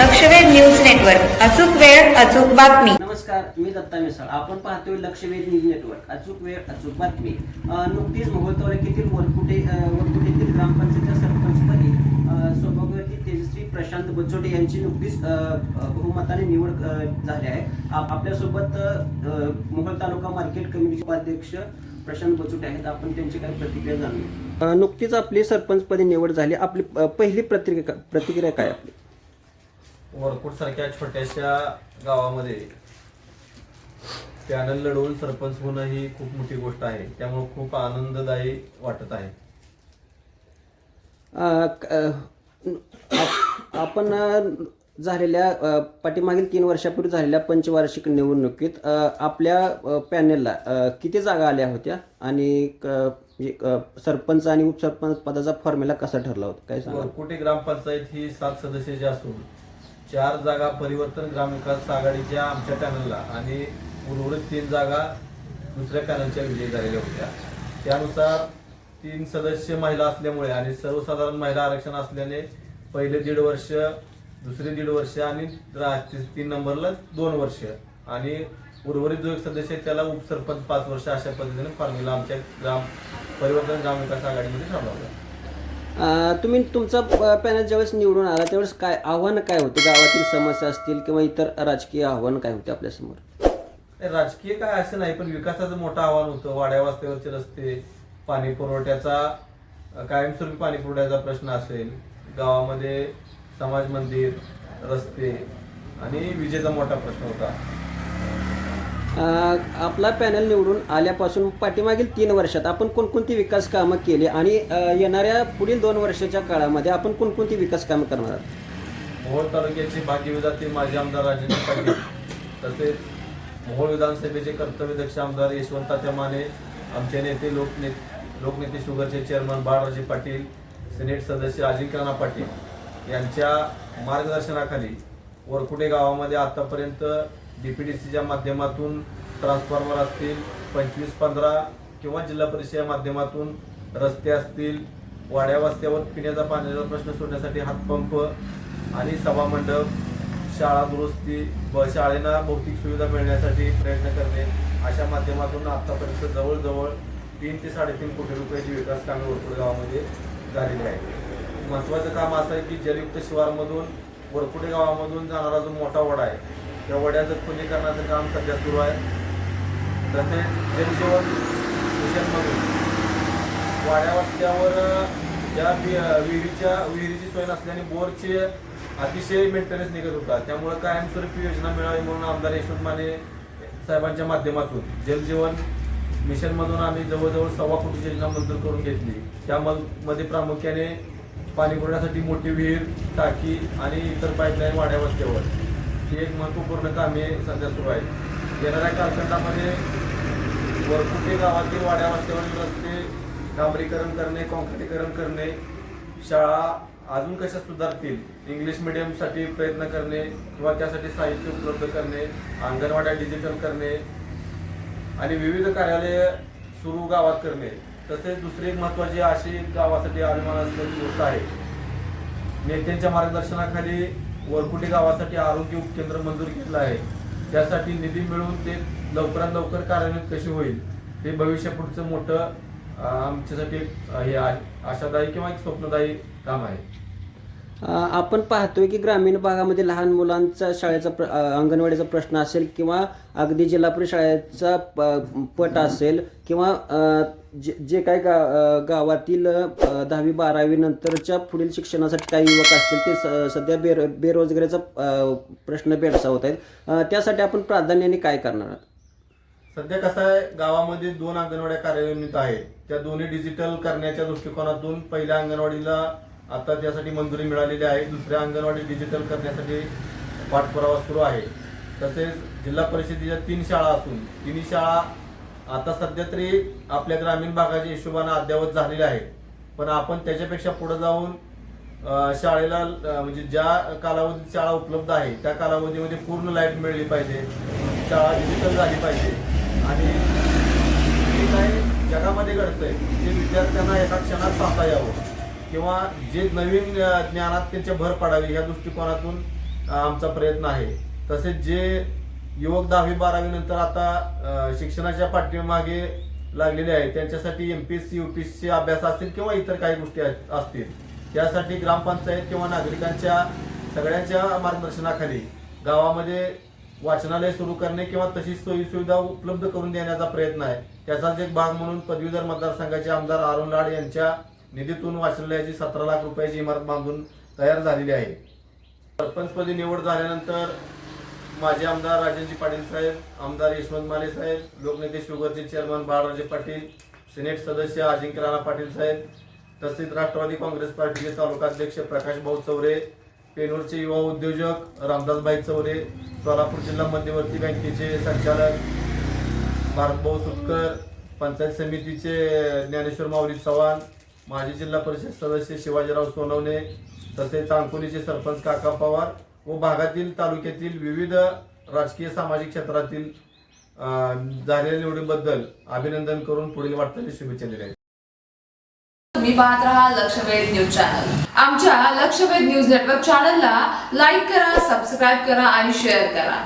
लक्षवेध news network. अचूक वेळ अचूक बातमी. नमस्कार मी दत्ता मिसळ. आपण पाहतोय लक्षवेध न्यूज नेटवर्क. अचूक वेळ अचूक बातमी. नुकतीच मोहोळ तालुक्यातील वरकुटे वरकुटेतील ग्रामपंचायतच्या सरपंचपदी सौभाग्यवती प्रशांत बचोटे यांची नुकतीच बहुमताने निवड झाली आहे. आपल्यासोबत मोहोळ तालुका मार्केट कमिटीचे उपाध्यक्ष प्रशांत बचोटे आहेत. आपण त्यांची काही प्रतिक्रिया जाणूया. नुकतीच आपली सरपंचपदी निवड झाली. आपली पहिली प्रतिक्रिया प्रतिक्रिया काय आपली? वरकुट सारख्या छोट्याशा गावामध्ये पॅनल लढवून सरपंच होणं ही खूप मोठी गोष्ट आहे. त्यामुळे खूप आनंददायी वाटत आहे. अ, क- अ, आप- आपण अ, झालेल्या अ, पाठीमागील तीन वर्षापूर्वी झालेल्या पंचवार्षिक निवडणुकीत अ, आपल्या अ, पॅनेलला अ, किती जागा आल्या होत्या? आणि क- म्हणजे अ, सरपंच आणि उपसरपंच पदाचा फॉर्म्युला कसा ठरला होता? काय सांगा वरकुटे ग्रामपंचायत ही सात सदस्याची असून चार जागा परिवर्तन ग्रामविकास आघाडीच्या आमच्या पॅनलला आणि उर्वरित तीन जागा दुसऱ्या पॅनलच्या विजयी झालेल्या होत्या. त्यानुसार तीन सदस्य महिला असल्यामुळे आणि सर्वसाधारण महिला आरक्षण असल्याने पहिले दीड वर्ष दुसरे दीड वर्ष आणि तीन नंबरला दोन वर्ष. आणि उर्वरित जो एक सदस्य आहे त्याला उपसरपंच पाच वर्ष अशा पद्धतीने फॉर्म्युला आमच्या ग्राम परिवर्तन ग्रामविकास आघाडीमध्ये थांबवला. तुम्ही तुमचा पॅनल ज्यावेळेस निवडून आला त्यावेळेस काय आव्हानं काय होते? गावातील समस्या असतील किंवा इतर राजकीय आव्हानं काय होते आपल्यासमोर? राजकीय काय असं नाही पण विकासाचं मोठं आव्हान होतं. वाड्या वस्त्यावरचे रस्ते पाणी पुरवठ्याचा कायमस्वरूपी पाणी पुरवठ्याचा प्रश्न असेल. गावामध्ये समाज मंदिर रस्ते आणि विजेचा मोठा प्रश्न होता. आपला पॅनल निवडून आल्यापासून पाठीमागील तीन वर्षात आपण कोणकोणती विकास कामं केली आणि येणाऱ्या पुढील दोन वर्षाच्या काळामध्ये आपण कोणकोणती विकास कामं करणार आहात? मोहोळ भाग्य भाग्यविधाते माजी आमदार राजेंद्र पाटील तसेच मोहोळ विधानसभेचे कर्तव्यदक्ष आमदार यशवंतात्या माने आमचे नेते लोकने लोकनेते शुगरचे चेअरमन बाळराजे पाटील सिनेट सदस्य अजिंक्यना पाटील यांच्या मार्गदर्शनाखाली वरकुटे गावामध्ये आतापर्यंत डीपीडीसीच्या माध्यमातून ट्रान्सफॉर्मर असतील पंचवीस पंधरा किंवा जिल्हा परिषदेच्या माध्यमातून रस्ते असतील वाड्या वस्त्यावर पिण्याचा पाण्याचा प्रश्न सोडण्यासाठी हातपंप आणि सभामंडप शाळा दुरुस्ती व शाळेंना भौतिक सुविधा मिळण्यासाठी प्रयत्न करणे अशा माध्यमातून आत्तापर्यंत जवळजवळ तीन ते साडेतीन कोटी रुपयाची विकास कामे वरकुड गावामध्ये झालेली आहे महत्त्वाचं काम असं आहे की जलयुक्त शिवारमधून वरकुटे गावामधून जाणारा जो मोठा वडा आहे त्या वड्याचं खुलीकरणाचं काम सध्या सुरू आहे. तसेच जलजीवन मिशनमधून वाड्या वस्त्यावर ज्या वि- विहिरीच्या विहिरीची सोय नसल्याने बोरचे अतिशय मेंटेनन्स निघत होता. त्यामुळे कायमस्वरूपी योजना मिळावी म्हणून आमदार यशवंत माने साहेबांच्या माध्यमातून जलजीवन मिशनमधून आम्ही जवळजवळ सव्वा कोटीची योजना मंजूर करून घेतली. त्यामध्ये प्रामुख्याने पाणी पुरवण्यासाठी मोठी विहीर टाकी आणि इतर पाईपलाईन वाड्या वस्त्यावर ही एक महत्त्वपूर्ण कामे सध्या सुरू आहेत. येणाऱ्या कालखंडामध्ये वरकुटे गावातील वाड्या वस्त्यावरील रस्ते डांबरीकरण करणे कॉन्क्रिटीकरण करणे शाळा अजून कशा सुधारतील इंग्लिश मिडियमसाठी प्रयत्न करणे किंवा त्यासाठी साहित्य उपलब्ध करणे अंगणवाड्या डिजिटल करणे आणि विविध कार्यालय सुरू गावात करणे. तसेच दुसरी एक महत्त्वाची अशी गावासाठी अभिमान असल्याची गोष्ट आहे. नेत्यांच्या मार्गदर्शनाखाली वरकुटे गावासाठी आरोग्य उपकेंद्र मंजूर घेतलं आहे. त्यासाठी निधी मिळवून ते लवकरात लवकर कार्यान्वित कशी होईल हे भविष्य पुढचं मोठं आमच्यासाठी एक, हे आशादायी किंवा एक स्वप्नदायी काम आहे. आपण पाहतोय की ग्रामीण भागामध्ये लहान मुलांचा शाळेचा प्र- अंगणवाडीचा प्रश्न असेल किंवा अगदी जिल्हा परिषद शाळेचा प- पट असेल किंवा जे जे काही गा गावातील दहावी बारावी नंतरच्या पुढील शिक्षणासाठी काही युवक असतील ते स- सध्या बेरो बेरोजगारीचा प्रश्न भेडसा होत आहेत त्यासाठी आपण प्राधान्याने काय करणार आहात? सध्या कसं आहे गावामध्ये दोन अंगणवाड्या कार्यान्वित आहेत. त्या दोन्ही डिजिटल करण्याच्या दृष्टिकोनातून पहिल्या अंगणवाडीला आता त्यासाठी मंजुरी मिळालेली आहे. दुसऱ्या अंगणवाडी डिजिटल करण्यासाठी पाठपुरावा सुरू आहे. तसेच जिल्हा परिषदेच्या तीन शाळा असून तिन्ही शाळा आता सध्या तरी आपल्या ग्रामीण भागाच्या हिशोबानं अद्ययावत झालेल्या आहेत. पण आपण त्याच्यापेक्षा पुढे जाऊन शाळेला म्हणजे ज्या कालावधीत शाळा उपलब्ध आहे त्या कालावधीमध्ये पूर्ण लाइट मिळली पाहिजे. शाळा डिजिटल झाली पाहिजे. आणि जे काही जगामध्ये घडतंय ते विद्यार्थ्यांना एका क्षणात पाहता यावं. किंवा जे नवीन ज्ञानात त्यांच्या भर पडावी ह्या दृष्टिकोनातून आमचा प्रयत्न आहे. तसेच जे युवक दहावी बारावी नंतर आता शिक्षणाच्या पाठीमागे लागलेले आहेत त्यांच्यासाठी M P S C U P S C अभ्यास असतील किंवा इतर काही गोष्टी असतील. त्यासाठी ग्रामपंचायत किंवा नागरिकांच्या सगळ्यांच्या मार्गदर्शनाखाली गावामध्ये वाचनालय सुरू करणे किंवा तशी सोयीसुविधा उपलब्ध करून देण्याचा प्रयत्न आहे. त्याचाच एक भाग म्हणून पदवीधर मतदारसंघाचे आमदार अरुण लाड यांच्या निधीतून वाचनालयाची सतरा लाख रुपयाची इमारत बांधून तयार झालेली आहे. सरपंचपदी निवड झाल्यानंतर माजी आमदार राजेंद्र पाटील साहेब आमदार यशवंत माले साहेब लोकनेते शुगरचे चेअरमन बाळराजे पाटील सिनेट सदस्य अजिंक्य राणा पाटील साहेब तसेच राष्ट्रवादी काँग्रेस पार्टीचे तालुकाध्यक्ष प्रकाश भाऊ चौरे पेनूरचे युवा उद्योजक रामदासभाई चौरे सोलापूर जिल्हा मध्यवर्ती बँकेचे संचालक भारतभाऊ सुटकर पंचायत समितीचे ज्ञानेश्वर माऊली चव्हाण माजी जिल्हा परिषद सदस्य शिवाजीराव सोनवणे तसेच अंकोलीचे सरपंच काका पवार व भागातील तालुक्यातील विविध राजकीय सामाजिक क्षेत्रातील झालेल्या निवडीबद्दल अभिनंदन करून पुढील वाटचाली शुभेच्छा दिल्या तुम्ही पाहत राहा लक्षवेध न्यूज चॅनल. आमच्या लक्षवेध न्यूज नेटवर्क चॅनलला लाईक करा सबस्क्राईब करा आणि शेअर करा.